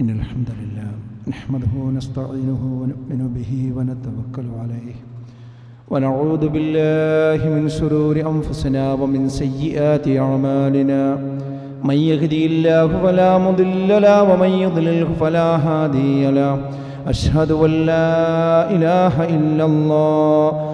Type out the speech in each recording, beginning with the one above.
إن الحمد لله نحمده ونستعينه ونؤمن به ونتوكل عليه ونعوذ بالله من شرور أنفسنا ومن سيئات أعمالنا من يهدي الله فلا مضل له ومن يضلله فلا هادي له أشهد أن لا إله إلا الله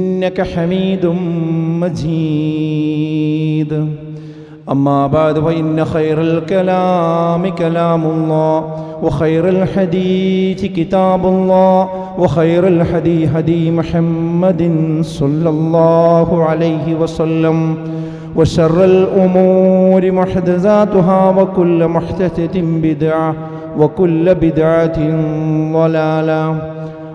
إنك حميد مجيد. أما بعد فإن خير الكلام كلام الله وخير الحديث كتاب الله وخير الهدي هدي محمد صلى الله عليه وسلم وشر الأمور محدثاتها وكل محدثة بدعة وكل بدعة ضلالة.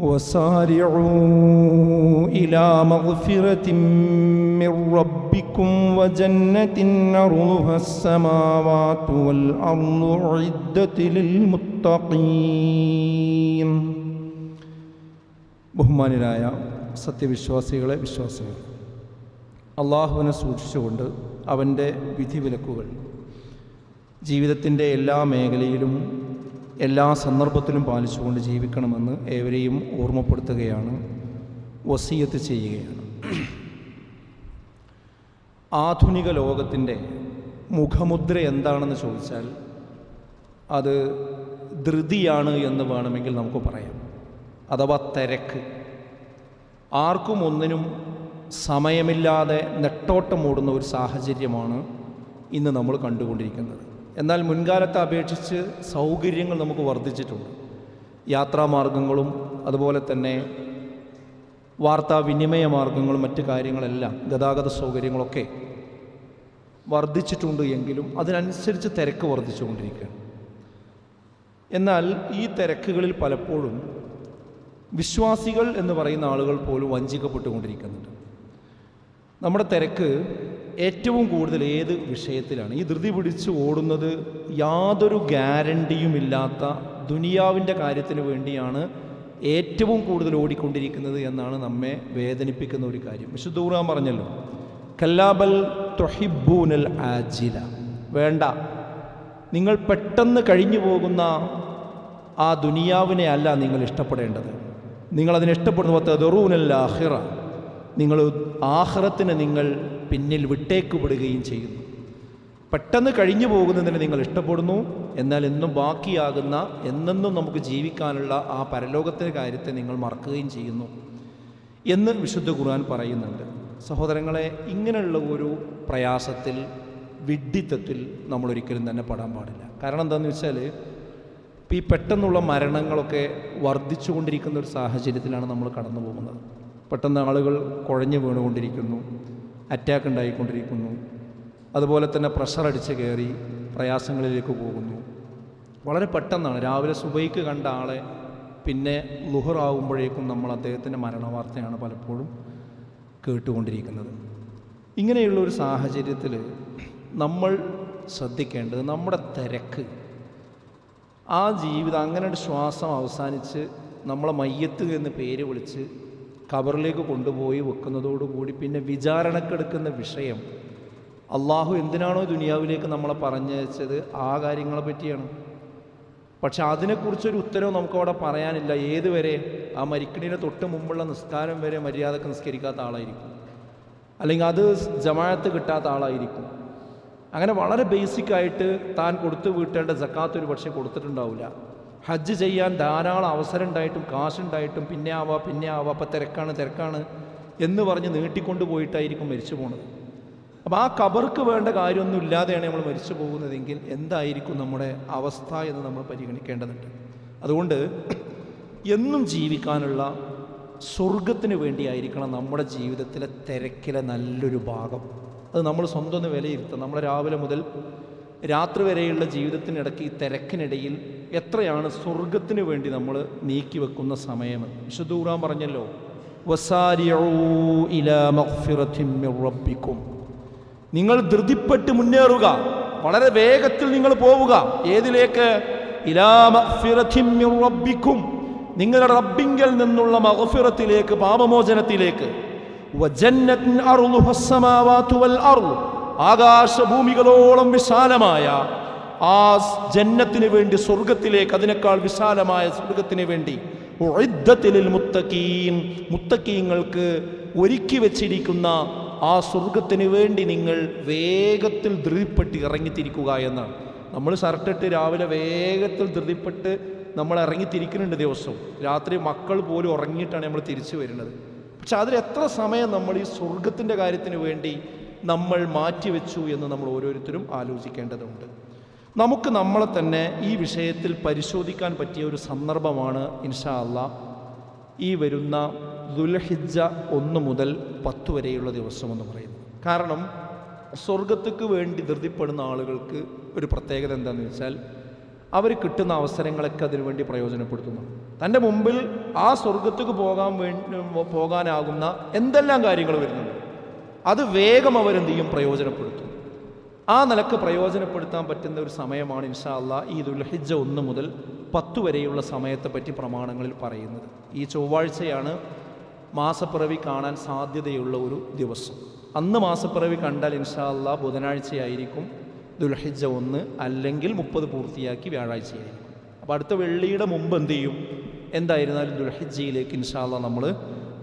وسارعوا إلى مغفرة من ربكم وجنة عرضها السماوات والأرض عدة للمتقين ബഹുമാനരായ സത്യവിശ്വാസികളെ വിശ്വാസികൾ അള്ളാഹുവിനെ സൂക്ഷിച്ചുകൊണ്ട് അവൻ്റെ വിധിവിലക്കുകൾ ജീവിതത്തിൻ്റെ എല്ലാ മേഖലയിലും എല്ലാ സന്ദർഭത്തിലും പാലിച്ചുകൊണ്ട് ജീവിക്കണമെന്ന് ഏവരെയും ഓർമ്മപ്പെടുത്തുകയാണ് വസീയത്ത് ചെയ്യുകയാണ്. ആധുനിക ലോകത്തിന്റെ മുഖമുദ്ര എന്താണെന്ന് ചോദിച്ചാൽ അത് ധൃതിയാണ് എന്ന് വേണമെങ്കിൽ നമുക്ക് പറയാം. അഥവാ തിരക്ക്. ആർക്കും ഒന്നിനും സമയമില്ലാതെ നെട്ടോട്ടമോടുന്ന ഒരു സാഹചര്യമാണ് ഇന്ന് നമ്മൾ കണ്ടുകൊണ്ടിരിക്കുന്നത്. എന്നാൽ മുൻകാലത്തെ അപേക്ഷിച്ച് സൗകര്യങ്ങൾ നമുക്ക് വർദ്ധിച്ചിട്ടുണ്ട്. യാത്രാമാർഗങ്ങളും അതുപോലെ തന്നെ വാർത്താവിനിമയ മാർഗങ്ങളും മറ്റു കാര്യങ്ങളെല്ലാം ഗതാഗത സൗകര്യങ്ങളൊക്കെ വർദ്ധിച്ചിട്ടുണ്ട് എങ്കിലും അതിനനുസരിച്ച് തിരക്ക് വർദ്ധിച്ചുകൊണ്ടിരിക്കുകയാണ്. എന്നാൽ ഈ തിരക്കുകളിൽ പലപ്പോഴും വിശ്വാസികൾ എന്ന് പറയുന്ന ആളുകൾ പോലും വഞ്ചിക്കപ്പെട്ടുകൊണ്ടിരിക്കുന്നുണ്ട്. നമ്മുടെ തിരക്ക് ഏറ്റവും കൂടുതൽ ഏത് വിഷയത്തിലാണ്? ഈ ധൃതി പിടിച്ച് ഓടുന്നത് യാതൊരു ഗ്യാരണ്ടിയുമില്ലാത്ത ദുനിയാവിന്റെ കാര്യത്തിന് വേണ്ടിയാണ് ഏറ്റവും കൂടുതൽ ഓടിക്കൊണ്ടിരിക്കുന്നത് എന്നാണ് നമ്മെ വേദനിപ്പിക്കുന്ന ഒരു കാര്യം. വിശുദ്ധ ഖുർആൻ പറഞ്ഞല്ലോ കല്ലാബൽ തൊഹിബൂനൽ ആജില. വേണ്ട. നിങ്ങൾ പെട്ടെന്ന് കഴിഞ്ഞു പോകുന്ന ആ ദുനിയാവിനെ അല്ല നിങ്ങൾ ഇഷ്ടപ്പെടേണ്ടത്. നിങ്ങളതിനെ ഇഷ്ടപ്പെടുന്ന പത്ത് ദൊറൂനൽ ആഹിറ നിങ്ങൾ ആഹ്റത്തിന് നിങ്ങൾ പിന്നിൽ വിട്ടേക്കുപെടുകയും ചെയ്യുന്നു. പെട്ടെന്ന് കഴിഞ്ഞു പോകുന്നതിന് നിങ്ങൾ ഇഷ്ടപ്പെടുന്നു എന്നാൽ എന്നും ബാക്കിയാകുന്ന എന്നെന്നും നമുക്ക് ജീവിക്കാനുള്ള ആ പരലോകത്തിന്റെ കാര്യത്തെ നിങ്ങൾ മറക്കുകയും ചെയ്യുന്നു എന്ന് വിശുദ്ധ ഖുർആൻ പറയുന്നുണ്ട്. സഹോദരങ്ങളെ ഇങ്ങനെയുള്ള ഒരു പ്രയാസത്തിൽ വിഡ്ഢിത്തത്തിൽ നമ്മൾ ഒരിക്കലും തന്നെ പെടാൻ പാടില്ല. കാരണം എന്താണെന്ന് വെച്ചാൽ ഇപ്പം ഈ പെട്ടെന്നുള്ള മരണങ്ങളൊക്കെ വർദ്ധിച്ചുകൊണ്ടിരിക്കുന്ന ഒരു സാഹചര്യത്തിലാണ് നമ്മൾ കടന്നു പോകുന്നത് പെട്ടെന്ന് ആളുകൾ കുഴഞ്ഞു വീണുകൊണ്ടിരിക്കുന്നു. അറ്റാക്ക് ഉണ്ടായിക്കൊണ്ടിരിക്കുന്നു. അതുപോലെ തന്നെ പ്രഷർ അടിച്ച് കയറി പ്രയാസങ്ങളിലേക്ക് പോകുന്നു. വളരെ പെട്ടെന്നാണ്. രാവിലെ സുബൈക്ക് കണ്ട ആളെ പിന്നെ ലുഹറാവുമ്പോഴേക്കും നമ്മൾ അദ്ദേഹത്തിന്റെ മരണവാർത്തയാണ് പലപ്പോഴും കേട്ടുകൊണ്ടിരിക്കുന്നത്. ഇങ്ങനെയുള്ള ഒരു സാഹചര്യത്തിൽ നമ്മൾ ശ്രദ്ധിക്കേണ്ടത് നമ്മുടെ തിരക്ക്. ആ ജീവിതം അങ്ങനെ ഒരു ശ്വാസം അവസാനിച്ച് നമ്മളെ മയ്യത്ത് എന്ന് പേര് വിളിച്ച് ഖബറിലേക്ക് കൊണ്ടുപോയി വെക്കുന്നതോടുകൂടി പിന്നെ വിചാരണക്കെടുക്കുന്ന വിഷയം. അള്ളാഹു എന്തിനാണോ ദുനിയാവിലേക്ക് നമ്മളെ പറഞ്ഞയച്ചത്? ആ കാര്യങ്ങളെ പറ്റിയാണ്. പക്ഷെ അതിനെക്കുറിച്ചൊരു ഉത്തരവ് നമുക്കവിടെ പറയാനില്ല. ഏതുവരെ ആ മരിക്കണിന് തൊട്ട് മുമ്പുള്ള നിസ്കാരം വരെ മര്യാദയ്ക്ക് നിസ്കരിക്കാത്ത ആളായിരിക്കും. അല്ലെങ്കിൽ അത് ജമാഅത്ത് കിട്ടാത്ത ആളായിരിക്കും. അങ്ങനെ വളരെ ബേസിക്കായിട്ട് താൻ കൊടുത്തു വീട്ടേണ്ട ജക്കാത്ത് ഒരു പക്ഷേ കൊടുത്തിട്ടുണ്ടാവില്ല. ഹജ്ജ് ചെയ്യാൻ ധാരാളം അവസരം ഉണ്ടായിട്ടും കാശുണ്ടായിട്ടും പിന്നെ ആവാ പിന്നെ ആവാ അപ്പം തിരക്കാണ് തിരക്കാണ് എന്ന് പറഞ്ഞ് നീട്ടിക്കൊണ്ട് പോയിട്ടായിരിക്കും മരിച്ചു പോണത്. അപ്പം ആ കബർക്ക് വേണ്ട കാര്യമൊന്നും ഇല്ലാതെയാണ് നമ്മൾ മരിച്ചു പോകുന്നതെങ്കിൽ എന്തായിരിക്കും നമ്മുടെ അവസ്ഥ എന്ന് നമ്മൾ പരിഗണിക്കേണ്ടതുണ്ട്. അതുകൊണ്ട് എന്നും ജീവിക്കാനുള്ള സ്വർഗത്തിന് വേണ്ടിയായിരിക്കണം നമ്മുടെ ജീവിതത്തിലെ തിരക്കിലെ നല്ലൊരു ഭാഗം. അത് നമ്മൾ സ്വന്തം ഒന്ന് വിലയിരുത്തണം. നമ്മൾ രാവിലെ മുതൽ രാത്രി വരെയുള്ള ജീവിതത്തിനിടയ്ക്ക് ഈ തിരക്കിനിടയിൽ എത്രയാണ് സ്വർഗത്തിന് വേണ്ടി നമ്മൾ നീക്കി വെക്കുന്ന സമയം? വിശുദ്ധൂറാൻ പറഞ്ഞല്ലോ നിങ്ങൾ ധൃതിപ്പെട്ട് മുന്നേറുക വളരെ വേഗത്തിൽ നിങ്ങൾ പോവുക. ഏതിലേക്ക്? റബ്ബിക്കും. നിങ്ങളുടെ റബ്ബിങ്കൽ നിന്നുള്ള മഹഫിറത്തിലേക്ക് പാപമോചനത്തിലേക്ക്. ആകാശഭൂമികളോളം വിശാലമായ ആ ജന്നത്തിന് വേണ്ടി സ്വർഗത്തിലേക്ക് അതിനേക്കാൾ വിശാലമായ സ്വർഗത്തിന് വേണ്ടി ഒഴുദ്ധത്തിലിൽ മുത്തക്കീൻ മുത്തക്കീങ്ങൾക്ക് ഒരുക്കി വെച്ചിരിക്കുന്ന ആ സ്വർഗത്തിന് വേണ്ടി നിങ്ങൾ വേഗത്തിൽ ധൃതിപ്പെട്ട് ഇറങ്ങിത്തിരിക്കുക എന്നാണ്. നമ്മൾ ഷർട്ടിട്ട് രാവിലെ വേഗത്തിൽ ധൃതിപ്പെട്ട് നമ്മൾ ഇറങ്ങിത്തിരിക്കുന്നുണ്ട് ദിവസവും. രാത്രി മക്കൾ പോലും ഉറങ്ങിയിട്ടാണ് നമ്മൾ തിരിച്ചു വരുന്നത്. പക്ഷെ അതിൽ എത്ര സമയം നമ്മൾ ഈ സ്വർഗത്തിന്റെ കാര്യത്തിന് വേണ്ടി നമ്മൾ മാറ്റിവെച്ചു എന്ന് നമ്മൾ ഓരോരുത്തരും ആലോചിക്കേണ്ടതുണ്ട്. നമുക്ക് നമ്മളെ തന്നെ ഈ വിഷയത്തിൽ പരിശോധിക്കാൻ പറ്റിയ ഒരു സന്ദർഭമാണ് ഇൻഷാ അല്ല ഈ വരുന്ന ദുൽഹിജ ഒന്ന് മുതൽ പത്ത് വരെയുള്ള ദിവസം എന്ന് പറയുന്നത്. കാരണം സ്വർഗത്തേക്ക് വേണ്ടി ധൃതിപ്പെടുന്ന ആളുകൾക്ക് ഒരു പ്രത്യേകത എന്താണെന്ന് വെച്ചാൽ അവർ കിട്ടുന്ന അവസരങ്ങളൊക്കെ അതിനുവേണ്ടി പ്രയോജനപ്പെടുത്തുന്നു. തന്റെ മുമ്പിൽ ആ സ്വർഗത്തേക്ക് പോകാൻ വേണ്ടി പോകാനാകുന്ന എന്തെല്ലാം കാര്യങ്ങൾ വരുന്നുണ്ട്? അത് വേഗം അവരെന്ത് ചെയ്യും പ്രയോജനപ്പെടുത്തും. ആ നിലയ്ക്ക് പ്രയോജനപ്പെടുത്താൻ പറ്റുന്ന ഒരു സമയമാണ് ഇൻഷാ അല്ല ഈ ദുൽഹിജ ഒന്ന് മുതൽ പത്ത് വരെയുള്ള സമയത്തെ പറ്റി പ്രമാണങ്ങളിൽ പറയുന്നത്. ഈ ചൊവ്വാഴ്ചയാണ് മാസപ്പിറവി കാണാൻ സാധ്യതയുള്ള ഒരു ദിവസം. അന്ന് മാസപ്പിറവി കണ്ടാൽ ഇൻഷാ അല്ല ബുധനാഴ്ചയായിരിക്കും ദുൽഹിജ ഒന്ന് അല്ലെങ്കിൽ മുപ്പത് പൂർത്തിയാക്കി വ്യാഴാഴ്ചയായിരിക്കും. അപ്പോൾ അടുത്ത വെള്ളിയുടെ മുമ്പ് എന്ത് ചെയ്യും എന്തായിരുന്നാലും ദുൽഹിജയിലേക്ക് ഇൻഷാല്ല നമ്മൾ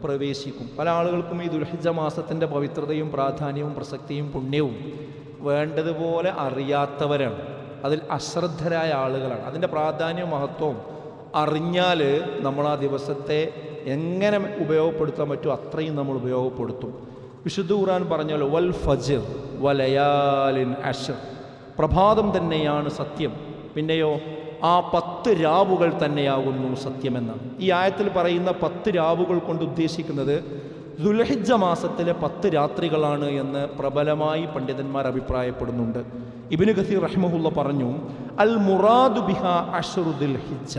പ്രവേശിക്കും. പല ആളുകൾക്കും ഈ ദുൽഹിജ മാസത്തിന്റെ പവിത്രതയും പ്രാധാന്യവും പ്രസക്തിയും പുണ്യവും വേണ്ടതുപോലെ അറിയാത്തവരാണ്. അതിൽ അശ്രദ്ധരായ ആളുകളാണ്. അതിന്റെ പ്രാധാന്യവും മഹത്വവും അറിഞ്ഞാൽ നമ്മൾ ആ ദിവസത്തെ എങ്ങനെ ഉപയോഗപ്പെടുത്താൻ പറ്റും അത്രയും നമ്മൾ ഉപയോഗപ്പെടുത്തും. വിശുദ്ധ ഖുർആൻ പറഞ്ഞല്ലോ വൽ ഫജിർ വലയാലിൻ അഷർ പ്രഭാതം തന്നെയാണ് സത്യം. പിന്നെയോ ആ പത്ത് രാവുകൾ തന്നെയാകുന്നു സത്യമെന്നാണ്. ഈ ആയത്തിൽ പറയുന്ന പത്ത് രാവുകൾ കൊണ്ട് ഉദ്ദേശിക്കുന്നത് ദുൽഹിജ മാസത്തിലെ പത്ത് രാത്രികളാണ് എന്ന് പ്രബലമായി പണ്ഡിതന്മാർ അഭിപ്രായപ്പെടുന്നുണ്ട്. ഇബിന് ഖസീർ റഹ്മുല്ല പറഞ്ഞു അൽ മുറാദു ബിഹ അഷറു ദുൽഹിജ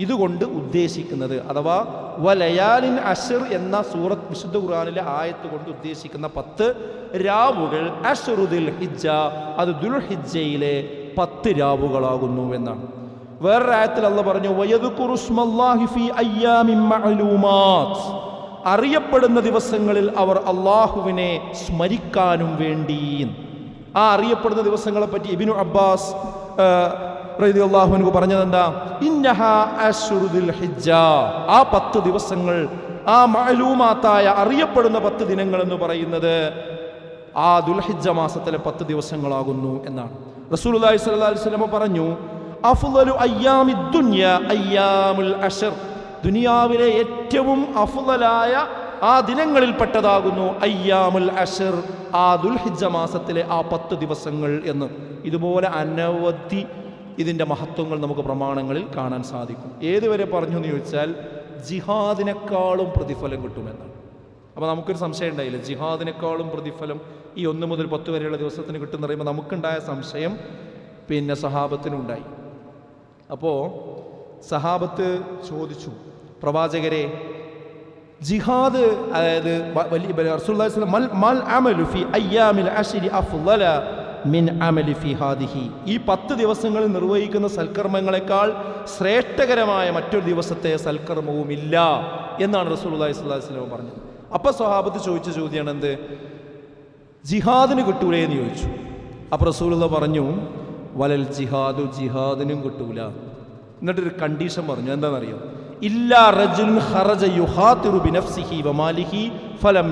ഇതുകൊണ്ട് ഉദ്ദേശിക്കുന്നത് അഥവാ വലയാലിൻ അഷർ എന്ന സൂറത്ത് വിശുദ്ധ ഖുർആനിലെ ആയത്ത് കൊണ്ട് ഉദ്ദേശിക്കുന്ന പത്ത് രാവുകൾ അഷറുദിൽ ഹിജ അത് ദുൽഹിജ്ജയിലെ പത്ത് രാവുകളാകുന്നു എന്നാണ്. വേറൊരു ആയത്തിൽ അല്ല പറഞ്ഞു അറിയപ്പെടുന്ന ദിവസങ്ങളിൽ അവർ അള്ളാഹുവിനെ സ്മരിക്കാനും വേണ്ടി. ആ അറിയപ്പെടുന്ന ദിവസങ്ങളെ പറ്റി ഇബിനു അബ്ബാസ് അള്ളാഹുവിനു പറഞ്ഞത് ഇന്നഹ ആ പത്ത് ദിവസങ്ങൾ ആ മഅലൂമാത്തായ അറിയപ്പെടുന്ന പത്ത് ദിനങ്ങൾ എന്ന് പറയുന്നത് ആ ദുൽഹിജ മാസത്തിലെ പത്ത് ദിവസങ്ങളാകുന്നു എന്നാണ്. റസൂലുള്ളാഹി സ്വല്ലല്ലാഹി അലൈഹി വസല്ലം പറഞ്ഞു അഫ്ളലു അയ്യാമി ദുനിയ അയ്യാമുൽ അഷർ. ദുനിയാവിലെ ഏറ്റവും അഫ്ളലായ ആ ദിനങ്ങളിൽപ്പെട്ടതാകുന്നു അയ്യാമുൽ അഷർ ആ ദുൽഹിജ്ജ മാസത്തിലെ ആ പത്ത് ദിവസങ്ങൾ എന്ന്. ഇതുപോലെ അനവധി ഇതിന്റെ മഹത്വങ്ങൾ നമുക്ക് പ്രമാണങ്ങളിൽ കാണാൻ സാധിക്കും. ഏതുവരെ പറഞ്ഞു എന്ന് ചോദിച്ചാൽ ജിഹാദിനേക്കാളും പ്രതിഫലം കിട്ടുമെന്നാണ്. അപ്പോൾ നമുക്കൊരു സംശയം ഉണ്ടായില്ല? ജിഹാദിനേക്കാളും പ്രതിഫലം ഈ ഒന്ന് മുതൽ പത്ത് വരെയുള്ള ദിവസത്തിന് കിട്ടുമെന്ന് പറയുമ്പോൾ നമുക്കുണ്ടായ സംശയം പിന്നെ സഹാബത്തിനുണ്ടായി. അപ്പോൾ സഹാബത്ത് ചോദിച്ചു പ്രവാചകരെ ജിഹാദ് അതായത് ഈ പത്ത് ദിവസങ്ങളിൽ നിർവഹിക്കുന്ന സൽക്കർമ്മങ്ങളെക്കാൾ ശ്രേഷ്ഠകരമായ മറ്റൊരു ദിവസത്തെ സൽക്കർമ്മവും ഇല്ല എന്നാണ് സ്വല്ലല്ലാഹി അലൈഹി വസല്ലം പറഞ്ഞത്. അപ്പോൾ സ്വഹാബത്ത് ചോദിച്ച ചോദ്യമാണ് എന്ത് ജിഹാദിന് കിട്ടൂലേ എന്ന് ചോദിച്ചു. അപ്പോൾ റസൂലുള്ള പറഞ്ഞു വലൽ ജിഹാദു ജിഹാദിനും കിട്ടൂല. എന്നിട്ടൊരു കണ്ടീഷൻ പറഞ്ഞു എന്താണെന്നറിയോ ഇല്ലാ റജുൽ വമാലിഹി ഫലം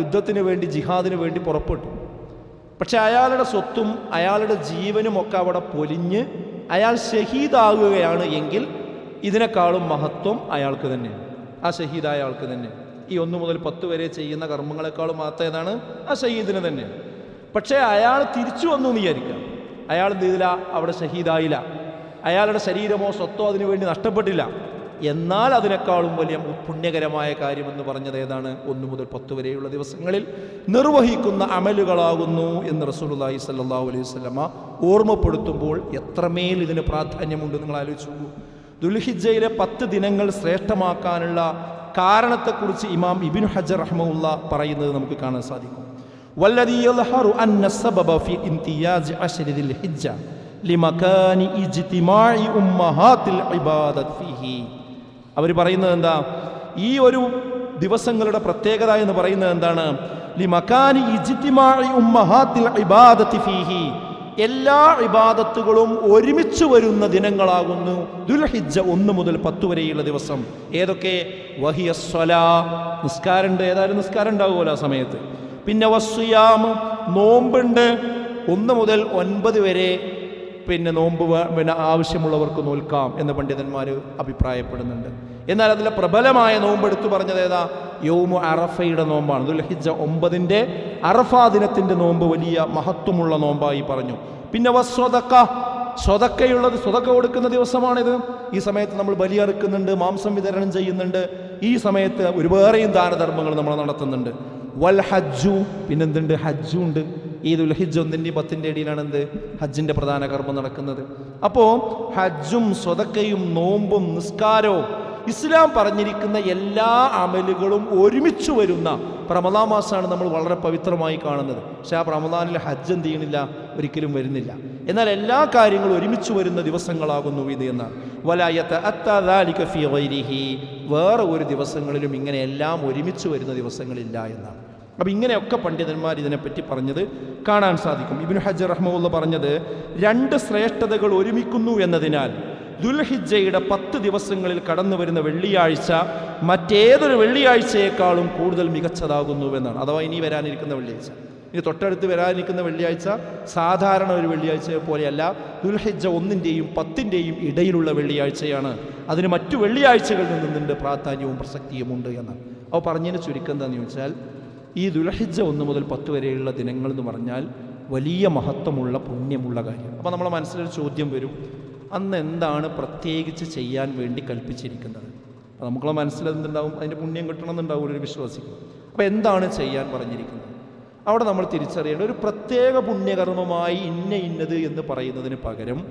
യുദ്ധത്തിന് വേണ്ടി ജിഹാദിന് വേണ്ടി പുറപ്പെട്ടു. പക്ഷെ അയാളുടെ സ്വത്തും അയാളുടെ ജീവനും ഒക്കെ അവിടെ പൊലിഞ്ഞ് അയാൾ ഷഹീദാകുകയാണ് എങ്കിൽ ഇതിനേക്കാളും മഹത്വം അയാൾക്ക് തന്നെയാണ്. ആ ഷഹീദായ ആൾക്ക് തന്നെ ഈ ഒന്ന് മുതൽ പത്ത് വരെ ചെയ്യുന്ന കർമ്മങ്ങളെക്കാളും മാത്രം ഏതാണ്? ആ ഷഹീദിന് തന്നെ. പക്ഷേ അയാൾ തിരിച്ചു വന്നു എന്ന് വിചാരിക്കാം അയാൾ എന്ത് ചെയ്തില്ല? അവിടെ ഷഹീദായില്ല അയാളുടെ ശരീരമോ സ്വത്തോ അതിനു വേണ്ടി നഷ്ടപ്പെട്ടില്ല. എന്നാൽ അതിനേക്കാളും വലിയ പുണ്യകരമായ കാര്യമെന്ന് പറഞ്ഞത് ഏതാണ്? ഒന്നു മുതൽ പത്ത് വരെയുള്ള ദിവസങ്ങളിൽ നിർവഹിക്കുന്ന അമലുകളാകുന്നു എന്ന് റസൂലുള്ളാഹി സ്വല്ലല്ലാഹു അലൈഹി വസല്ലമ ഓർമ്മപ്പെടുത്തുമ്പോൾ എത്രമേൽ ഇതിന് പ്രാധാന്യമുണ്ട് നിങ്ങൾ ആലോചിച്ചു ദുൽഹിജയിലെ പത്ത് ദിനങ്ങൾ ശ്രേഷ്ഠമാക്കാനുള്ള കാരണത്തെക്കുറിച്ച് ഇമാം ഇബിൻ ഹജർ റഹ്മുല്ല പറയുന്നത് നമുക്ക് കാണാൻ സാധിക്കും. അവർ പറയുന്നത് എന്താ? ഈ ഒരു ദിവസങ്ങളുടെ പ്രത്യേകത എന്ന് പറയുന്നത് എന്താണ്? ലി മക്കാനി ഇജിത്തിമായി ഉമ്മഹാത്തിൽ ഇബാദത്തി ഫീഹി. എല്ലാ ഇബാദത്തുകളും ഒരുമിച്ച് വരുന്ന ദിനങ്ങളാകുന്നു. ദുൽഹിജ്ജ ഒന്ന് മുതൽ പത്ത് വരെയുള്ള ദിവസം. ഏതൊക്കെ? വഹിയ നിസ്കാരമുണ്ട്. ഏതായാലും നിസ്കാരം ഉണ്ടാകുമല്ലോ ആ സമയത്ത്. പിന്നെ വസ്സുയാം നോമ്പുണ്ട്. ഒന്ന് മുതൽ ഒൻപത് വരെ പിന്നെ നോമ്പ് പിന്നെ ആവശ്യമുള്ളവർക്ക് നോൽക്കാം എന്ന് പണ്ഡിതന്മാർ അഭിപ്രായപ്പെടുന്നുണ്ട്. എന്നാൽ അതിലെ പ്രബലമായ നോമ്പ് എടുത്തു പറഞ്ഞത് ഏതാ? യോമു അറഫയുടെ നോമ്പാണ്. ദുൽഹിജ ഒമ്പതിന്റെ അറഫാ ദിനത്തിന്റെ നോമ്പ് വലിയ മഹത്വമുള്ള നോമ്പായി പറഞ്ഞു. പിന്നെ വസ്വതക്ക സ്വതക്കയുള്ളത് സ്വതക്ക കൊടുക്കുന്ന ദിവസമാണിത്. ഈ സമയത്ത് നമ്മൾ ബലിയറുക്കുന്നുണ്ട് മാംസം വിതരണം ചെയ്യുന്നുണ്ട്. ഈ സമയത്ത് ഒരുപാടെയും ദാനധർമ്മങ്ങൾ നമ്മൾ നടത്തുന്നുണ്ട്. വൽ ഹജ്ജു. പിന്നെന്തുണ്ട്? ഹജ്ജും ഉണ്ട് ഈ ദുൽഹിജ് ഒന്നിന്റെയും പത്തിന്റെ ഇടയിലാണ് എന്ത് ഹജ്ജിന്റെ പ്രധാന കർമ്മം നടക്കുന്നത്. അപ്പോൾ ഹജ്ജും സ്വതക്കയും നോമ്പും നിസ്കാരവും ഇസ്ലാം പറഞ്ഞിരിക്കുന്ന എല്ലാ അമലുകളും ഒരുമിച്ച് വരുന്ന പ്രമദാ മാസമാണ് നമ്മൾ വളരെ പവിത്രമായി കാണുന്നത്. പക്ഷെ ആ റമദാനിൽ ഹജ്ജ് എന്ത് ചെയ്യണില്ല? ഒരിക്കലും വരുന്നില്ല. എന്നാൽ എല്ലാ കാര്യങ്ങളും ഒരുമിച്ച് വരുന്ന ദിവസങ്ങളാകുന്നു ഇത് എന്നാണ്. വലായത്ത് വേറെ ഒരു ദിവസങ്ങളിലും ഇങ്ങനെ എല്ലാം ഒരുമിച്ച് വരുന്ന ദിവസങ്ങളില്ല എന്നാണ്. അപ്പം ഇങ്ങനെയൊക്കെ പണ്ഡിതന്മാർ ഇതിനെപ്പറ്റി പറഞ്ഞത് കാണാൻ സാധിക്കും. ഇബിൻ ഹജർ റഹ്മുള്ള പറഞ്ഞത് രണ്ട് ശ്രേഷ്ഠതകൾ ഒരുമിക്കുന്നു എന്നതിനാൽ ദുൽഹിജയുടെ പത്ത് ദിവസങ്ങളിൽ കടന്നു വരുന്ന വെള്ളിയാഴ്ച മറ്റേതൊരു വെള്ളിയാഴ്ചയേക്കാളും കൂടുതൽ മികച്ചതാകുന്നുവെന്നാണ് അഥവാ ഇനി വരാനിരിക്കുന്ന വെള്ളിയാഴ്ച. ഇനി തൊട്ടടുത്ത് വരാനിരിക്കുന്ന വെള്ളിയാഴ്ച സാധാരണ ഒരു വെള്ളിയാഴ്ചയെ പോലെയല്ല ദുൽഹിജ ഒന്നിന്റെയും പത്തിന്റെയും ഇടയിലുള്ള വെള്ളിയാഴ്ചയാണ്. അതിന് മറ്റു വെള്ളിയാഴ്ചകളിൽ നിന്നുണ്ട് പ്രാധാന്യവും പ്രസക്തിയുമുണ്ട് എന്നാണ്. അപ്പോൾ പറഞ്ഞതിന് ചുരുക്കം എന്താണെന്ന് ചോദിച്ചാൽ ഈ ദുൽഹിജ്ജ ഒന്ന് മുതൽ പത്ത് വരെയുള്ള ദിനങ്ങൾ എന്ന് പറഞ്ഞാൽ വലിയ മഹത്വമുള്ള പുണ്യമുള്ള കാര്യം. അപ്പോൾ നമ്മളെ മനസ്സിലൊരു ചോദ്യം വരും. അന്ന് എന്താണ് പ്രത്യേകിച്ച് ചെയ്യാൻ വേണ്ടി കൽപ്പിച്ചിരിക്കുന്നത്? അപ്പോൾ നമുക്കുള്ള മനസ്സിൽ എന്തുണ്ടാവും? അതിന്റെ പുണ്യം കിട്ടണമെന്നുണ്ടാവും ഒരു വിശ്വാസിക്ക്. അപ്പോൾ എന്താണ് ചെയ്യാൻ പറഞ്ഞിരിക്കുന്നത്? അവിടെ നമ്മൾ തിരിച്ചറിയേണ്ട ഒരു പ്രത്യേക പുണ്യകർമ്മമായി ഇന്ന ഇന്നത് എന്ന് പറയുന്നതിന് പകരം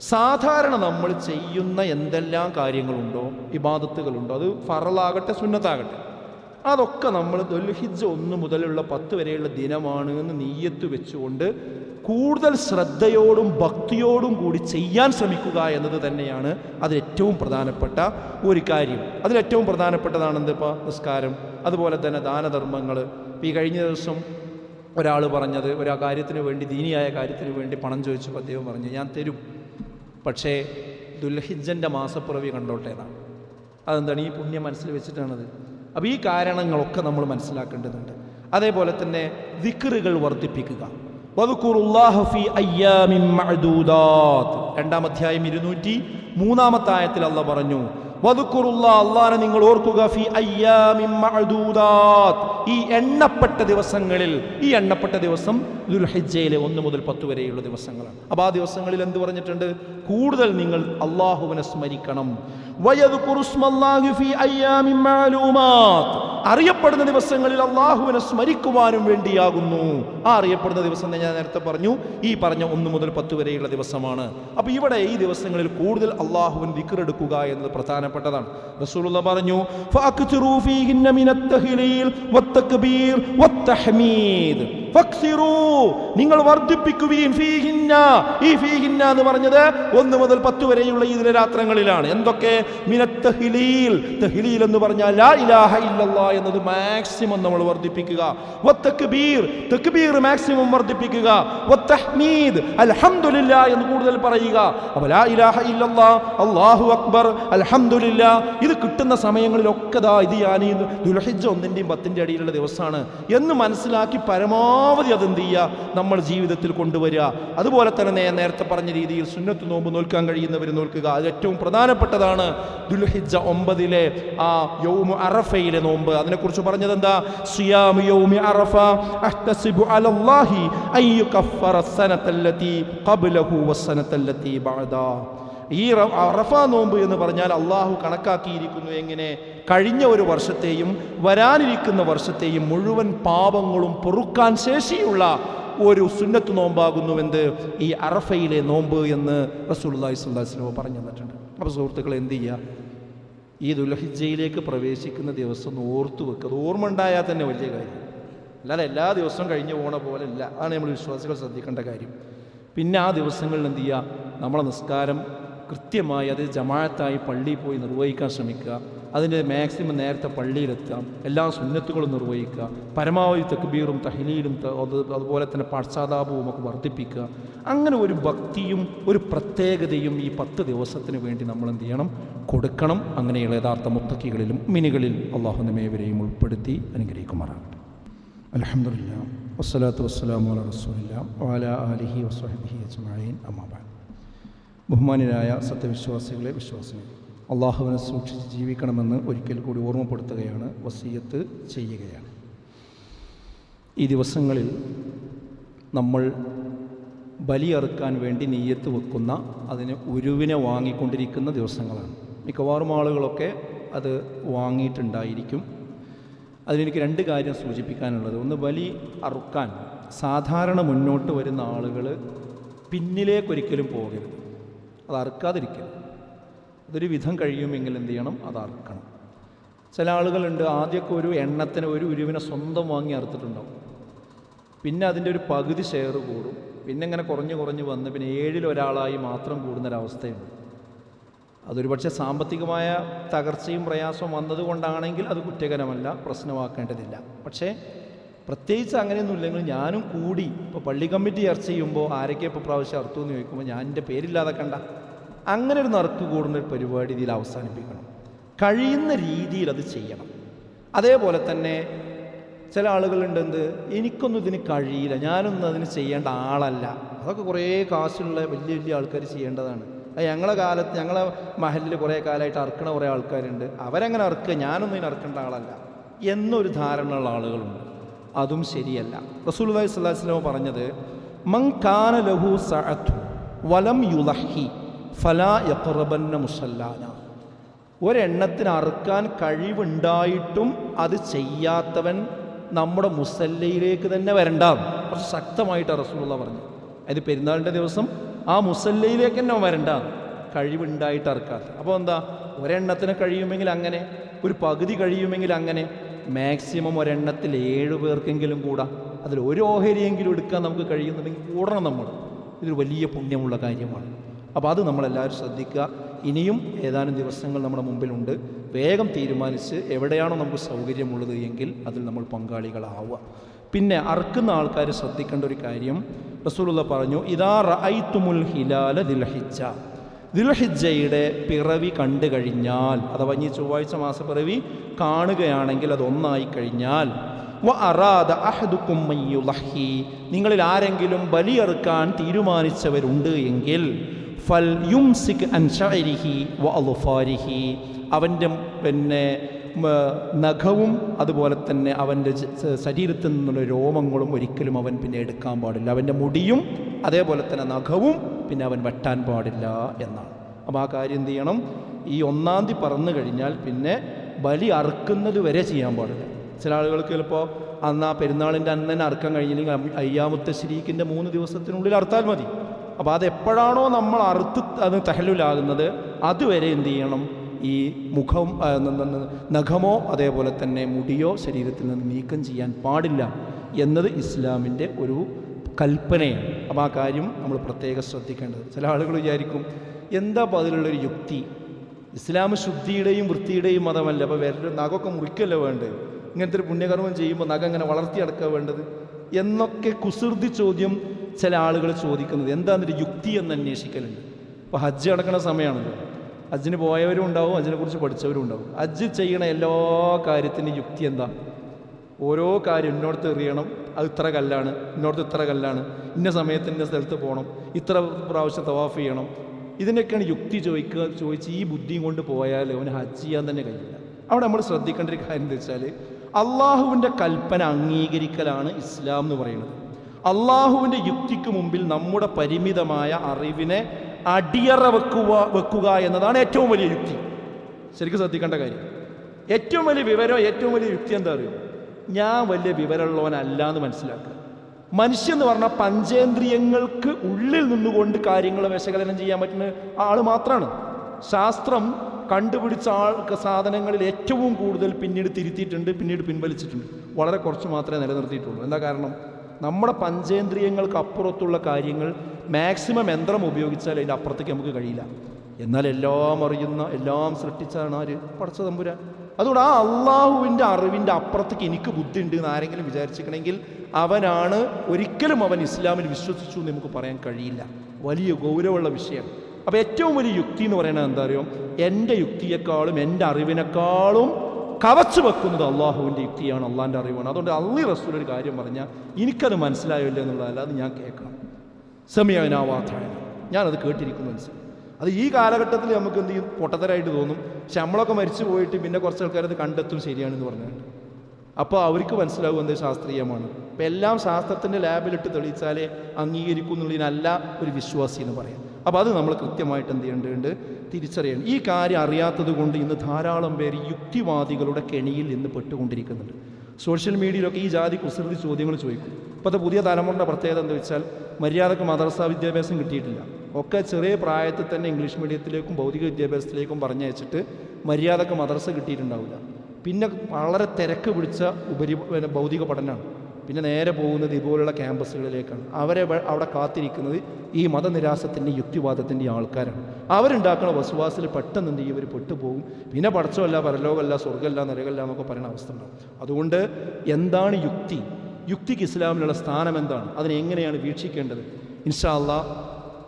സാധാരണ നമ്മൾ ചെയ്യുന്ന എന്തെല്ലാം കാര്യങ്ങളുണ്ടോ? ഇബാദത്തുകളുണ്ടോ? അത് ഫറലാകട്ടെ സുന്നത്താകട്ടെ. അതൊക്കെ നമ്മൾ ദുൽഹിജ് ഒന്ന് മുതലുള്ള പത്ത് വരെയുള്ള ദിനമാണ് എന്ന് നീയത്ത് വെച്ചുകൊണ്ട് കൂടുതൽ ശ്രദ്ധയോടും ഭക്തിയോടും കൂടി ചെയ്യാൻ ശ്രമിക്കുക എന്നത് തന്നെയാണ് അതിലേറ്റവും പ്രധാനപ്പെട്ട ഒരു കാര്യം. അതിലേറ്റവും പ്രധാനപ്പെട്ടതാണ് എന്തിപ്പോൾ നിസ്കാരം. അതുപോലെ തന്നെ ദാനധർമ്മങ്ങൾ. ഈ കഴിഞ്ഞ ദിവസം ഒരാൾ പറഞ്ഞത് ഒരു കാര്യത്തിന് വേണ്ടി ദീനിയായ കാര്യത്തിന് വേണ്ടി പണം ചോദിച്ചപ്പോൾ അദ്ദേഹം പറഞ്ഞു ഞാൻ തരും. പക്ഷേ ദുൽഹിജന്റെ മാസപ്പിറവി കണ്ടോട്ടേതാണ് അതെന്താണ്? ഈ പുണ്യം മനസ്സിൽ വെച്ചിട്ടാണത്. അപ്പോൾ ഈ കാരണങ്ങളൊക്കെ നമ്മൾ മനസ്സിലാക്കേണ്ടതുണ്ട് അതേപോലെ തന്നെ ദിക്റുകൾ വർദ്ധിപ്പിക്കുക. രണ്ടാം അധ്യായം ഇരുന്നൂറ്റി മൂന്നാമത്തെ ആയത്തിൽ അല്ല പറഞ്ഞു അള്ളാനെ നിങ്ങൾ ഓർക്കുക ഫി ഈ എണ്ണപ്പെട്ട ദിവസങ്ങളിൽ ഈ എണ്ണപ്പെട്ട ദിവസം ദുൽഹിജ്ജയിലെ ഒന്ന് മുതൽ പത്ത് വരെയുള്ള ദിവസങ്ങളാണ്. അപ്പോൾ ആ ദിവസങ്ങളിൽ എന്ത് പറഞ്ഞിട്ടുണ്ട്? കൂടുതൽ നിങ്ങൾ അള്ളാഹുവിനെ സ്മരിക്കണം. അറിയപ്പെടുന്ന ദിവസങ്ങളിൽ അള്ളാഹുവിനെ സ്മരിക്കുവാനും വേണ്ടിയാകുന്നു. ആ അറിയപ്പെടുന്ന ദിവസം ഞാൻ നേരത്തെ പറഞ്ഞു ഈ പറഞ്ഞ ഒന്ന് മുതൽ പത്ത് വരെയുള്ള ദിവസമാണ്. അപ്പൊ ഇവിടെ ഈ ദിവസങ്ങളിൽ കൂടുതൽ അള്ളാഹുവിൻ വിക്രെടുക്കുക എന്നത് പ്രധാനപ്പെട്ടതാണ്. റസൂലുള്ള പറഞ്ഞു "ഫഅക്തിറൂ ഫീഹിന്ന മിനത്തഹ്ലീൽ വത്തക്ബീർ വത്തഹ്മീദ്." നിങ്ങൾ വർദ്ധിപ്പിക്കുകയും ഫീഹിന്ന ഈ ഫീഹിന്ന എന്ന് പറഞ്ഞത് ഒന്ന് മുതൽ പത്ത് വരെയുള്ള ഈ ദിനരാത്രങ്ങളിലാണ്. എന്തൊക്കെ? എന്ന് പറഞ്ഞാൽ ലാ ഇലാഹ എന്നത് മാക്സിമം നമ്മൾ വർദ്ധിപ്പിക്കുക. വത്തക്ബീർ തക്ബീർ. മാക്സിമം വർദ്ധിപ്പിക്കുക. വത്തഹ്മീദ് എന്ന് കൂടുതൽ പറയുക. അപ്പോൾ ഇലാഹ അല്ലാഹു അക്ബർ അൽഹംദുലില്ലാ. ഇത് കിട്ടുന്ന സമയങ്ങളിലൊക്കെ ദാ ഇത് ഞാൻ ഒന്നിന്റെയും പത്തിന്റെ അടിയിലുള്ള ദിവസമാണ് എന്ന് മനസ്സിലാക്കി പരമാവധി പരമാവധി അതെന്ത് ചെയ്യുക നമ്മൾ ജീവിതത്തിൽ കൊണ്ടുവരിക. അതുപോലെ തന്നെ നേരത്തെ പറഞ്ഞ രീതിയിൽ സുന്നത്ത് നോമ്പ് നോൽക്കാൻ കഴിയുന്നവർ നോൽക്കുക. അത് ഏറ്റവും പ്രധാനപ്പെട്ടതാണ്. ദുൽഹിജ ഒമ്പതിലെ ആ യൗമു അറഫയിലെ നോമ്പ്. അതിനെക്കുറിച്ച് പറഞ്ഞത് എന്താ സിയാമു യൗമി അറഫ അഹ്തസിബു അലല്ലാഹി ഖബ്ലഹു ഈ റഫ നോമ്പ് എന്ന് പറഞ്ഞാൽ അള്ളാഹു കണക്കാക്കിയിരിക്കുന്നു എങ്ങനെ? കഴിഞ്ഞ ഒരു വർഷത്തെയും വരാനിരിക്കുന്ന വർഷത്തെയും മുഴുവൻ പാപങ്ങളും പൊറുക്കാൻ ശേഷിയുള്ള ഒരു സുന്നത്ത് നോമ്പാകുന്നുവെന്ത്? ഈ അറഫയിലെ നോമ്പ് എന്ന് അലൈഹി വസല്ലം പറഞ്ഞു തന്നിട്ടുണ്ട്. അപ്പോൾ സുഹൃത്തുക്കൾ എന്ത് ചെയ്യുക ഈ ദുൽഹിജയിലേക്ക് പ്രവേശിക്കുന്ന ദിവസം ഓർത്തു വെക്കുക ഓർമ്മ ഉണ്ടായാൽ തന്നെ വലിയ കാര്യം. അല്ലാതെ എല്ലാ ദിവസവും കഴിഞ്ഞു പോണ പോലെ അല്ല അതാണ് നമ്മൾ വിശ്വാസികൾ ശ്രദ്ധിക്കേണ്ട കാര്യം. പിന്നെ ആ ദിവസങ്ങളിൽ എന്ത് ചെയ്യുക നമ്മളെ നിസ്കാരം കൃത്യമായി അത് ജമാഅത്തായി പള്ളിയിൽ പോയി നിർവഹിക്കാൻ ശ്രമിക്കുക. അതിന്റെ മാക്സിമം നേരത്തെ പള്ളിയിലെത്താം എല്ലാ സുന്നത്തുകളും നിർവഹിക്കുക. പരമാവധി തക്ബീറും തഹ്ലീലും അതുപോലെ തന്നെ പാശ്ചാത്താപവും ഒക്കെ വർദ്ധിപ്പിക്കുക. അങ്ങനെ ഒരു ഭക്തിയും ഒരു പ്രത്യേകതയും ഈ പത്ത് ദിവസത്തിന് വേണ്ടി നമ്മൾ എന്ത് ചെയ്യണം? കൊടുക്കണം. അങ്ങനെയുള്ള യഥാർത്ഥ മുത്തക്കികളിലും മിനികളിൽ അള്ളാഹു നമ്മേവരെയും ഉൾപ്പെടുത്തി അനുഗ്രഹിക്കുമാറാകട്ടെ. അലഹമില്ല വസ്സലാത്തു വസ്സലാമു അല റസൂലില്ല വാല ആലിഹി വസ്വഹബിഹി അജ്മഈൻ. അമ്മാബാൻ ബഹുമാനരായ സത്യവിശ്വാസികളെ വിശ്വാസികൾ അള്ളാഹുവിനെ സൂക്ഷിച്ച് ജീവിക്കണമെന്ന് ഒരിക്കൽ കൂടി ഓർമ്മപ്പെടുത്തുകയാണ് വസീയത്ത് ചെയ്യുകയാണ്. ഈ ദിവസങ്ങളിൽ നമ്മൾ ബലിയറുക്കാൻ വേണ്ടി നെയ്യത്ത് വെക്കുന്ന അതിന് ഉരുവിനെ വാങ്ങിക്കൊണ്ടിരിക്കുന്ന ദിവസങ്ങളാണ്. മിക്കവാറും ആളുകളൊക്കെ അത് വാങ്ങിയിട്ടുണ്ടായിരിക്കും. അതിലെനിക്ക് രണ്ട് കാര്യം സൂചിപ്പിക്കാനുള്ളത്. ഒന്ന് ബലി അറുക്കാൻ സാധാരണ മുന്നോട്ട് വരുന്ന ആളുകൾ പിന്നിലേക്കൊരിക്കലും പോകരുത്. അത് അറുക്കാതിരിക്കരുത്. അതൊരു വിധം കഴിയുമെങ്കിൽ എന്ത് ചെയ്യണം? അത് അറുക്കണം. ചില ആളുകളുണ്ട് ആദ്യമൊക്കെ ഒരു എണ്ണത്തിന് ഒരു ഉരുവിനെ സ്വന്തം വാങ്ങി അറുത്തിട്ടുണ്ടാവും. പിന്നെ അതിന്റെ ഒരു പകുതി ഷെയർ കൂടും. പിന്നെ ഇങ്ങനെ കുറഞ്ഞ് കുറഞ്ഞ് വന്ന് പിന്നെ ഏഴിൽ ഒരാളായി മാത്രം കൂടുന്നൊരവസ്ഥയുണ്ട്. അതൊരു പക്ഷേ സാമ്പത്തികമായ തകർച്ചയും പ്രയാസവും വന്നതുകൊണ്ടാണെങ്കിൽ അത് കുറ്റകരമല്ല പ്രശ്നമാക്കേണ്ടതില്ല. പക്ഷേ പ്രത്യേകിച്ച് അങ്ങനെയൊന്നും ഇല്ലെങ്കിൽ ഞാനും കൂടി ഇപ്പോൾ പള്ളി കമ്മിറ്റി ചർച്ച ചെയ്യുമ്പോൾ ആരൊക്കെ ഇപ്പോൾ പ്രാവശ്യം അർത്തു എന്ന് ചോദിക്കുമ്പോൾ ഞാൻ എന്റെ പേരില്ലാതെ കണ്ട അങ്ങനെ ഒരു നറുക്ക് കൂടുന്ന ഒരു പരിപാടി ഇതിൽ അവസാനിപ്പിക്കണം. കഴിയുന്ന രീതിയിൽ അത് ചെയ്യണം. അതേപോലെ തന്നെ ചില ആളുകളുണ്ട് എന്ത്? എനിക്കൊന്നും ഇതിന് കഴിയില്ല. ഞാനൊന്നും അതിന് ചെയ്യേണ്ട ആളല്ല. അതൊക്കെ കുറേ കാശുള്ള വലിയ വലിയ ആൾക്കാർ ചെയ്യേണ്ടതാണ്. ഞങ്ങളെ കാലത്ത് ഞങ്ങളെ മഹലിൽ കുറേ കാലമായിട്ട് അറുക്കണ കുറേ ആൾക്കാരുണ്ട്. അവരങ്ങനെ അറുക്കുക. ഞാനൊന്നും ഇതിന് അറുക്കേണ്ട ആളല്ല. എന്നൊരു ധാരണയുള്ള ആളുകളുണ്ട്. അതും ശരിയല്ല. റസൂൽ അലൈഹി സ്വലാഹു വസ്ലമ പറഞ്ഞത് മൻ കാന ലഹു സഅത്തു വലം യുലഹി ഫലാ യഖറബന്ന മുസല്ലാന. ഒരെണ്ണത്തിന് അറുക്കാൻ കഴിവുണ്ടായിട്ടും അത് ചെയ്യാത്തവൻ നമ്മുടെ മുസല്ലയിലേക്ക് തന്നെ വരണ്ട. കുറച്ച് ശക്തമായിട്ട് റസൂലുള്ള പറഞ്ഞു അത് പെരുന്നാളിന്റെ ദിവസം ആ മുസല്ലയിലേക്ക് തന്നെ വരണ്ട. കഴിവുണ്ടായിട്ട് അറുക്കാത്ത. അപ്പോൾ എന്താ? ഒരെണ്ണത്തിന് കഴിയുമെങ്കിൽ അങ്ങനെ ഒരു പകുതി കഴിയുമെങ്കിൽ അങ്ങനെ മാക്സിമം ഒരെണ്ണത്തിൽ ഏഴ് പേർക്കെങ്കിലും കൂടാ. അതിൽ ഒരു ഓഹരിയെങ്കിലും എടുക്കാൻ നമുക്ക് കഴിയുന്നുണ്ടെങ്കിൽ കൂടണം നമ്മൾ. ഇതൊരു വലിയ പുണ്യമുള്ള കാര്യമാണ്. അപ്പോൾ അത് നമ്മളെല്ലാവരും ശ്രദ്ധിക്കുക. ഇനിയും ഏതാനും ദിവസങ്ങൾ നമ്മുടെ മുമ്പിലുണ്ട്. വേഗം തീരുമാനിച്ച് എവിടെയാണോ നമുക്ക് സൗകര്യമുള്ളത് എങ്കിൽ അതിൽ നമ്മൾ പങ്കാളികളാവുക. പിന്നെ അറുക്കുന്ന ആൾക്കാർ ശ്രദ്ധിക്കേണ്ട ഒരു കാര്യം. റസൂലുള്ള പറഞ്ഞു ഇതാ റഅയ്തുമുൽ ഹിലാല ദിൽഹിജ്ജ. ദിൽഹിജ്ജയുടെ പിറവി കണ്ടു കഴിഞ്ഞാൽ അഥവാ ഇനി ചൊവ്വാഴ്ച മാസപ്പിറവി കാണുകയാണെങ്കിൽ അതൊന്നായി കഴിഞ്ഞാൽ വ അറാദ അഹദുക്കും മയ്യുലഹി നിങ്ങളിൽ ആരെങ്കിലും ബലിയെറുക്കാൻ തീരുമാനിച്ചവരുണ്ട് എങ്കിൽ ഫൽ യുംസിക് അൻ ഷഅരിഹി വ അലുഫാരിഹി അവന്റെ പിന്നെ നഖവും അതുപോലെ തന്നെ അവന്റെ ശരീരത്തിൽ നിന്നുള്ള രോമങ്ങളും ഒരിക്കലും അവൻ പിന്നെ എടുക്കാൻ പാടില്ല. അവന്റെ മുടിയും അതേപോലെ തന്നെ നഖവും പിന്നെ അവൻ വെട്ടാൻ പാടില്ല എന്നാണ്. അപ്പോൾ ആ കാര്യം എന്ത് ചെയ്യണം? ഈ ഒന്നാം തീയതി പറന്നു കഴിഞ്ഞാൽ പിന്നെ ബലി അറുക്കുന്നത് വരെ ചെയ്യാൻ പാടില്ല. ചില ആളുകൾക്ക് ചിലപ്പോൾ അന്ന് ആ പെരുന്നാളിന്റെ അന്ന് തന്നെ അറുക്കാൻ കഴിഞ്ഞില്ലെങ്കിൽ അയ്യാമുത്ത ശരീക്കിന്റെ മൂന്ന് ദിവസത്തിനുള്ളിൽ അറുത്താൽ മതി. അപ്പോൾ അതെപ്പോഴാണോ നമ്മൾ അറുത്ത് അത് തഹലുലാകുന്നത് അതുവരെ എന്ത് ചെയ്യണം? ഈ മുഖം നഖമോ അതേപോലെ തന്നെ മുടിയോ ശരീരത്തിൽ നിന്ന് നീക്കം ചെയ്യാൻ പാടില്ല എന്നത് ഇസ്ലാമിന്റെ ഒരു കൽപ്പനയാണ്. അപ്പോൾ ആ കാര്യം നമ്മൾ പ്രത്യേകം ശ്രദ്ധിക്കേണ്ടത്. ചില ആളുകൾ വിചാരിക്കും എന്താ അപ്പോൾ അതിലുള്ളൊരു യുക്തി? ഇസ്ലാം ശുദ്ധിയുടെയും വൃത്തിയുടെയും മതമല്ല. അപ്പോൾ വേറെ നഖമൊക്കെ മുറിക്കല്ലോ വേണ്ടത്? ഇങ്ങനത്തെ ഒരു പുണ്യകർമ്മം ചെയ്യുമ്പോൾ നഖം ഇങ്ങനെ വളർത്തിയെടുക്കുക വേണ്ടത്? എന്നൊക്കെ കുസൃതി ചോദ്യം ചില ആളുകൾ ചോദിക്കുന്നത്. എന്താണെന്നൊരു യുക്തി എന്ന് അന്വേഷിക്കലുണ്ട്. അപ്പോൾ ഹജ്ജ് നടക്കുന്ന സമയമാണല്ലോ. ഹജ്ജിന് പോയവരും ഉണ്ടാവും ഹജ്ജിനെ കുറിച്ച് പഠിച്ചവരും ഉണ്ടാവും. ഹജ്ജ് ചെയ്യണ എല്ലാ കാര്യത്തിന്റെ യുക്തി എന്താ? ഓരോ കാര്യം ഇന്നോടത്ത് എറിയണം അത് ഇത്ര കല്ലാണ് ഇന്നോടത്ത് ഇത്ര കല്ലാണ് ഇന്ന സമയത്ത് ഇന്ന സ്ഥലത്ത് പോകണം ഇത്ര പ്രാവശ്യം തവാഫ് ചെയ്യണം. ഇതിനൊക്കെയാണ് യുക്തി ചോദിക്കുക ചോദിച്ച് ഈ ബുദ്ധിയും കൊണ്ട് പോയാൽ അവന് ഹജ്ജ് ചെയ്യാൻ തന്നെ കഴിയില്ല. അവിടെ നമ്മൾ ശ്രദ്ധിക്കേണ്ട ഒരു കാര്യം എന്താ വെച്ചാൽ അള്ളാഹുവിന്റെ കൽപ്പന അംഗീകരിക്കലാണ് ഇസ്ലാം എന്ന് പറയുന്നത്. അള്ളാഹുവിന്റെ യുക്തിക്ക് മുമ്പിൽ നമ്മുടെ പരിമിതമായ അറിവിനെ അടിയറ വെക്കുക വെക്കുക എന്നതാണ് ഏറ്റവും വലിയ യുക്തി. ശരിക്കും ശ്രദ്ധിക്കേണ്ട കാര്യം. ഏറ്റവും വലിയ വിവരം ഏറ്റവും വലിയ യുക്തി എന്താ അറിയോ? ഞാൻ വലിയ വിവരമുള്ളവനല്ല എന്ന് മനസ്സിലാക്കുക. മനുഷ്യൻ എന്ന് പറഞ്ഞാൽ പഞ്ചേന്ദ്രിയങ്ങൾക്ക് ഉള്ളിൽ നിന്നുകൊണ്ട് കാര്യങ്ങൾ വിശകലനം ചെയ്യാൻ പറ്റുന്ന ആൾ മാത്രമാണ് ശാസ്ത്രം കണ്ടുപിടിച്ച ആൾക്ക് സാധനങ്ങളിൽ ഏറ്റവും കൂടുതൽ പിന്നീട് തിരുത്തിയിട്ടുണ്ട് പിന്നീട് പിൻവലിച്ചിട്ടുണ്ട്. വളരെ കുറച്ച് മാത്രമേ നിലനിർത്തിയിട്ടുള്ളൂ. എന്താ കാരണം? നമ്മുടെ പഞ്ചേന്ദ്രിയങ്ങൾക്ക് അപ്പുറത്തുള്ള കാര്യങ്ങൾ മാക്സിമം യന്ത്രം ഉപയോഗിച്ചാൽ അതിന്റെ അപ്പുറത്തേക്ക് നമുക്ക് കഴിയില്ല. എന്നാൽ എല്ലാം അറിയുന്ന എല്ലാം സൃഷ്ടിച്ചാണ് ആര്? പടച്ച തമ്പുരാൻ അതുകൊണ്ട് ആ അള്ളാഹുവിന്റെ അറിവിന്റെ അപ്പുറത്തേക്ക് എനിക്ക് ബുദ്ധി ഉണ്ട് എന്ന് ആരെങ്കിലും വിചാരിച്ചിരിക്കണമെങ്കിൽ അവനാണ് ഒരിക്കലും അവൻ ഇസ്ലാമിൽ വിശ്വസിച്ചു എന്ന് നമുക്ക് പറയാൻ കഴിയില്ല. വലിയ ഗൗരവമുള്ള വിഷയം. അപ്പോൾ ഏറ്റവും വലിയ യുക്തി എന്ന് പറയുന്നത് എന്താ അറിയോ? എന്റെ യുക്തിയെക്കാളും എന്റെ അറിവിനേക്കാളും കവച്ചു വെക്കുന്നത് അള്ളാഹുവിന്റെ യുക്തിയാണ് അള്ളാഹിന്റെ അറിവാണ്. അതുകൊണ്ട് അള്ളി റസൂൽ ഒരു കാര്യം പറഞ്ഞാൽ എനിക്കത് മനസ്സിലായില്ല എന്നുള്ളതല്ലാതെ ഞാൻ കേൾക്കണം. സെമിയനാവാത്തായ ഞാനത് കേട്ടിരിക്കുന്നു മനസ്സിലായി അത് ഈ കാലഘട്ടത്തിൽ നമുക്ക് എന്ത് ചെയ്യും? പൊട്ടത്തരായിട്ട് തോന്നും. പക്ഷെ നമ്മളൊക്കെ മരിച്ചു പോയിട്ട് പിന്നെ കുറച്ച് ആൾക്കാർ അത് കണ്ടെത്തും ശരിയാണെന്ന് പറഞ്ഞിട്ട് അപ്പോൾ അവർക്ക് മനസ്സിലാവും എന്ത് ശാസ്ത്രീയമാണ്. ഇപ്പം എല്ലാം ശാസ്ത്രത്തിന്റെ ലാബിലിട്ട് തെളിയിച്ചാലേ അംഗീകരിക്കും എന്നുള്ളതിനല്ല ഒരു വിശ്വാസി എന്ന് പറയാം. അപ്പോൾ അത് നമ്മൾ കൃത്യമായിട്ട് എന്ത് ചെയ്യേണ്ടതുണ്ട്? തിരിച്ചറിയണം ഈ കാര്യം അറിയാത്തത് കൊണ്ട് ഇന്ന് ധാരാളം പേര് യുക്തിവാദികളുടെ കെണിയിൽ നിന്ന് പെട്ടുകൊണ്ടിരിക്കുന്നുണ്ട്. സോഷ്യൽ മീഡിയയിലൊക്കെ ഈ ജാതി കുസൃതി ചോദ്യങ്ങൾ ചോദിക്കും. ഇപ്പോഴത്തെ പുതിയ തലമുറയുടെ പ്രത്യേകത എന്താ വെച്ചാൽ മര്യാദയ്ക്ക് മദ്രസ വിദ്യാഭ്യാസം കിട്ടിയിട്ടില്ല. ഒക്കെ ചെറിയ പ്രായത്തിൽ തന്നെ ഇംഗ്ലീഷ് മീഡിയത്തിലേക്കും ഭൗതിക വിദ്യാഭ്യാസത്തിലേക്കും പറഞ്ഞയച്ചിട്ട് മര്യാദയ്ക്ക് മദ്രസ കിട്ടിയിട്ടുണ്ടാവില്ല. പിന്നെ വളരെ തിരക്ക് പിടിച്ച ഉപരി ഭൗതിക പഠനമാണ്. പിന്നെ നേരെ പോകുന്നത് ഇതുപോലുള്ള ക്യാമ്പസുകളിലേക്കാണ്. അവരെ അവിടെ കാത്തിരിക്കുന്നത് ഈ മതനിരാശത്തിന്റെ യുക്തിവാദത്തിന്റെ ആൾക്കാരാണ്. അവരുണ്ടാക്കുന്ന വസുവാസിൽ പെട്ടെന്ന് എന്ത് ഇവർ പെട്ടുപോകും. പിന്നെ പടച്ചമല്ല പരലോകമല്ല സ്വർഗമല്ല നരകമല്ല എന്നൊക്കെ പറയുന്ന അവസ്ഥ ഉണ്ടാവും. അതുകൊണ്ട് എന്താണ് യുക്തി? യുക്തിക്ക് ഇസ്ലാമിലുള്ള സ്ഥാനം എന്താണ്? അതിനെ എങ്ങനെയാണ് വീക്ഷിക്കേണ്ടത്? ഇൻഷാ അള്ളാ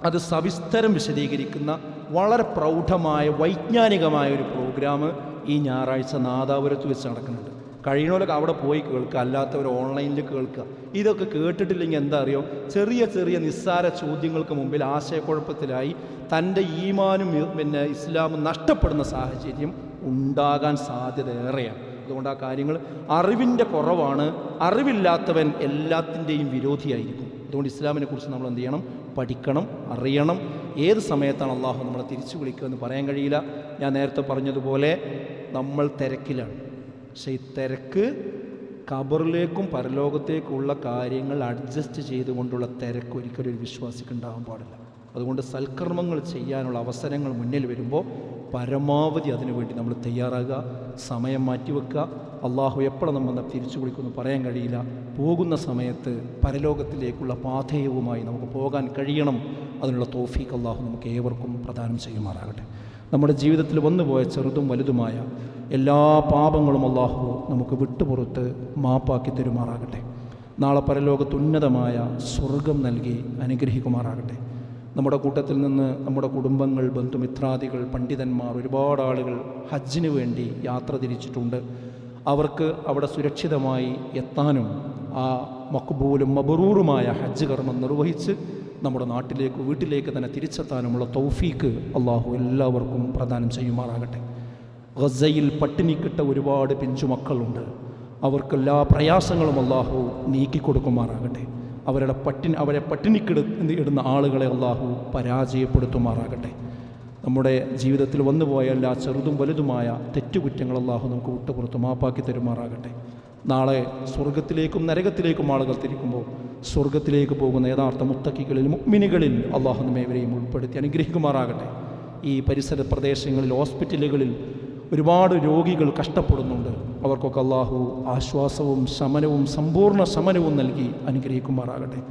അത് സവിസ്തരം വിശദീകരിക്കുന്ന വളരെ പ്രൗഢമായ വൈജ്ഞാനികമായ ഒരു പ്രോഗ്രാം ഈ ഞായറാഴ്ച നാദാപുരത്ത് വെച്ച് നടക്കുന്നുണ്ട്. കഴിയണവരൊക്കെ അവിടെ പോയി കേൾക്കുക അല്ലാത്തവർ ഓൺലൈനിൽ കേൾക്കുക. ഇതൊക്കെ കേട്ടിട്ടില്ലെങ്കിൽ എന്താ അറിയോ? ചെറിയ ചെറിയ നിസ്സാര ചോദ്യങ്ങൾക്ക് മുമ്പിൽ ആശയക്കുഴപ്പത്തിലായി തന്റെ ഈമാനും പിന്നെ ഇസ്ലാമും നഷ്ടപ്പെടുന്ന സാഹചര്യം ഉണ്ടാകാൻ സാധ്യത ഏറെയാണ് അതുകൊണ്ട് ആ കാര്യങ്ങൾ അറിവിന്റെ കുറവാണ്. അറിവില്ലാത്തവൻ എല്ലാത്തിന്റെയും വിരോധിയായിരിക്കും. അതുകൊണ്ട് ഇസ്ലാമിനെ കുറിച്ച് നമ്മൾ എന്ത് ചെയ്യണം? പഠിക്കണം അറിയണം. ഏത് സമയത്താണ് അള്ളാഹു നമ്മളെ തിരിച്ചു വിളിക്കുക എന്ന് പറയാൻ കഴിയില്ല. ഞാൻ നേരത്തെ പറഞ്ഞതുപോലെ നമ്മൾ തിരക്കിലാണ്. പക്ഷേ ഈ തിരക്ക് കബറിലേക്കും പരലോകത്തേക്കുള്ള കാര്യങ്ങൾ അഡ്ജസ്റ്റ് ചെയ്തുകൊണ്ടുള്ള തിരക്ക് ഒരിക്കലും ഒരു വിശ്വാസിക്ക് ഉണ്ടാകാൻ പാടില്ല. അതുകൊണ്ട് സൽക്കർമ്മങ്ങൾ ചെയ്യാനുള്ള അവസരങ്ങൾ മുന്നിൽ വരുമ്പോൾ പരമാവധി അതിനുവേണ്ടി നമ്മൾ തയ്യാറാകുക സമയം മാറ്റിവെക്കുക. അള്ളാഹു എപ്പോഴും നമ്മൾ തിരിച്ചു വിളിക്കുമെന്ന് പറയാൻ കഴിയില്ല. പോകുന്ന സമയത്ത് പരലോകത്തിലേക്കുള്ള പാഥേയവുമായി നമുക്ക് പോകാൻ കഴിയണം. അതിനുള്ള തോഫീക്ക് അള്ളാഹു നമുക്ക് ഏവർക്കും പ്രദാനം ചെയ്യുമാറാകട്ടെ. നമ്മുടെ ജീവിതത്തിൽ വന്നുപോയ ചെറുതും വലുതുമായ എല്ലാ പാപങ്ങളും അള്ളാഹു നമുക്ക് വിട്ടുപുറത്ത് മാപ്പാക്കി തരുമാറാകട്ടെ. നാളെ പരലോകത്ത് ഉന്നതമായ സ്വർഗം നൽകി അനുഗ്രഹിക്കുമാറാകട്ടെ. നമ്മുടെ കൂട്ടത്തിൽ നിന്ന് നമ്മുടെ കുടുംബങ്ങൾ ബന്ധുമിത്രാദികൾ പണ്ഡിതന്മാർ ഒരുപാട് ആളുകൾ ഹജ്ജിന് വേണ്ടി യാത്ര തിരിച്ചിട്ടുണ്ട്. അവർക്ക് അവിടെ സുരക്ഷിതമായി എത്താനും ആ മക്ബൂലും മബറൂറുമായ ഹജ്ജ് കർമ്മം നിർവഹിച്ച് നമ്മുടെ നാട്ടിലേക്ക് വീട്ടിലേക്ക് തന്നെ തിരിച്ചെത്താനുമുള്ള തൗഫീക്ക് അള്ളാഹു എല്ലാവർക്കും പ്രദാനം ചെയ്യുമാറാകട്ടെ. ഗസയിൽ പട്ടിണിക്കിട്ട ഒരുപാട് പിഞ്ചുമക്കളുണ്ട് അവർക്കെല്ലാ പ്രയാസങ്ങളും അള്ളാഹു നീക്കിക്കൊടുക്കുമാറാകട്ടെ. അവരുടെ പട്ടിണി അവരെ പട്ടിണിക്കിട ഇടുന്ന ആളുകളെ അള്ളാഹു പരാജയപ്പെടുത്തുമാറാകട്ടെ. നമ്മുടെ ജീവിതത്തിൽ വന്നുപോയ എല്ലാ ചെറുതും വലുതുമായ തെറ്റുകുറ്റങ്ങൾ അള്ളാഹു നമുക്ക് വിട്ടുപുറത്ത് മാപ്പാക്കി തരുമാറാകട്ടെ. നാളെ സ്വർഗത്തിലേക്കും നരകത്തിലേക്കും ആളുകൾ തിരിക്കുമ്പോൾ സ്വർഗത്തിലേക്ക് പോകുന്ന യഥാർത്ഥ മുത്തക്കികളിൽ മുഗ്മിനികളിൽ അള്ളാഹു നമ്മേവരെയും ഉൾപ്പെടുത്തി അനുഗ്രഹിക്കുമാറാകട്ടെ. ഈ പരിസര പ്രദേശങ്ങളിൽ ഹോസ്പിറ്റലുകളിൽ ഒരുപാട് രോഗികൾ കഷ്ടപ്പെടുന്നുണ്ട്. അവർക്കൊക്കെ അള്ളാഹു ആശ്വാസവും ശമനവും സമ്പൂർണ്ണ ശമനവും നൽകി അനുഗ്രഹിക്കുമാറാകട്ടെ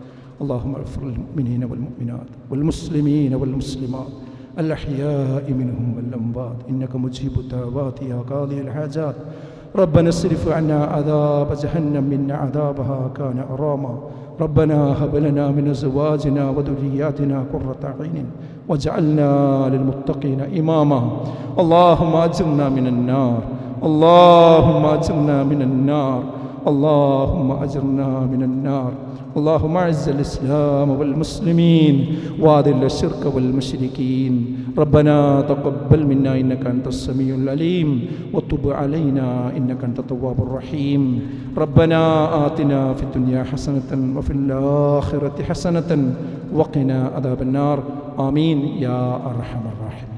അള്ളാഹു المؤمنين والمؤمنات والمسلمين والمسلمات الأحياء منهم والأموات إنك مجيب الدعوات يا قاضي الحاجات ربنا اصرف عنا عذاب جهنم إن عذابها كان غراما ربنا هب لنا من أزواجنا وذرياتنا قرة أعين واجعلنا للمتقين إماما اللهم أجرنا من النار اللهم أجرنا من النار. اللهم أجرنا من النار. اللهم أعز الإسلام والمسلمين وأذل الشرك والمشركين. ربنا تقبل منا إنك أنت السميع العليم. وتب علينا إنك أنت التواب الرحيم. ربنا آتنا في الدنيا حسنة وفي الآخرة حسنة. وقنا عذاب النار. آمين. يا أرحم الراحمين.